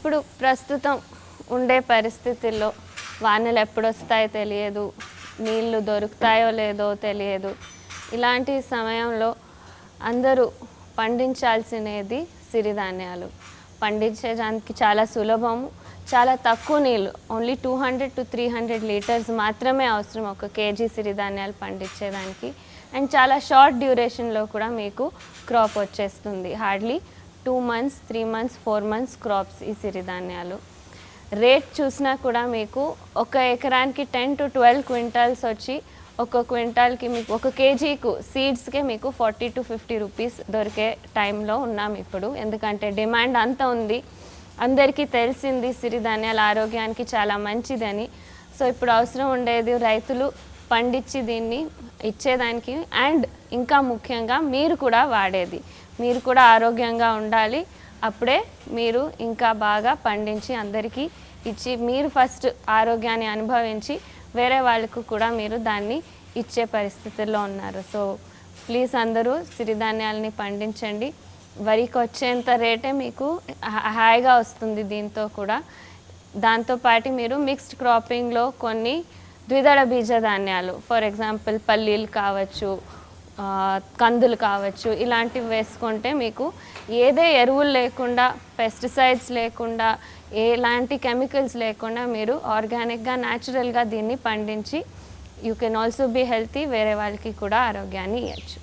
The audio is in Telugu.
ఇప్పుడు ప్రస్తుతం ఉండే పరిస్థితుల్లో వానలు ఎప్పుడు వస్తాయో తెలియదు నీళ్ళు దొరుకుతాయో లేదో తెలియదు. ఇలాంటి సమయంలో అందరూ పండించాల్సినది సిరిధాన్యాలు. పండించేదానికి చాలా సులభము. చాలా తక్కువ నీళ్ళు only two hundred to three hundred litres మాత్రమే అవసరం ఒక కేజీ సిరిధాన్యాలు పండించేదానికి. అండ్ చాలా షార్ట్ డ్యూరేషన్లో కూడా మీకు క్రాప్ వచ్చేస్తుంది. Hardly two months three months four months crops ఈ సిరిధాన్యాలు. రేట్ చూసినా కూడా మీకు ఒక ఎకరానికి టెన్ టు ట్వెల్వ్ క్వింటాల్స్ వచ్చి ఒక క్వింటాల్కి మీకు ఒక కేజీకు సీడ్స్కే మీకు ఫార్టీ టు ఫిఫ్టీ రూపీస్ దొరికే టైంలో ఉన్నాం ఇప్పుడు. ఎందుకంటే డిమాండ్ అంత ఉంది. అందరికీ తెలిసింది సిరిధాన్యాలు ఆరోగ్యానికి చాలా మంచిదని. సో ఇప్పుడు అవసరం ఉండేది రైతులు పండించి దీన్ని ఇచ్చేదానికి అండ్ ఇంకా ముఖ్యంగా మీరు కూడా వాడేది. మీరు కూడా ఆరోగ్యంగా ఉండాలి. అప్పుడే మీరు ఇంకా బాగా పండించి అందరికీ ఇచ్చి మీరు ఫస్ట్ ఆరోగ్యాన్ని అనుభవించి వేరే వాళ్ళకు కూడా మీరు దాన్ని ఇచ్చే పరిస్థితుల్లో ఉన్నారు. సో ప్లీజ్ అందరూ సిరిధాన్యాలని పండించండి. వరికి వచ్చేంత రేటే మీకు హాయిగా వస్తుంది దీంతో కూడా. దాంతోపాటు మీరు మిక్స్డ్ క్రాపింగ్లో కొన్ని ద్విదళ బీజ ధాన్యాలు ఫర్ ఎగ్జాంపుల్ పల్లీలు కావచ్చు కందులు కావచ్చు ఇలాంటివి వేసుకుంటే మీకు ఏదే ఎరువులు లేకుండా పెస్టిసైడ్స్ లేకుండా ఎలాంటి కెమికల్స్ లేకుండా మీరు ఆర్గానిక్గా న్యాచురల్గా దీన్ని పండించి you can also be healthy వేరే వాళ్ళకి కూడా ఆరోగ్యాన్ని ఇవ్వచ్చు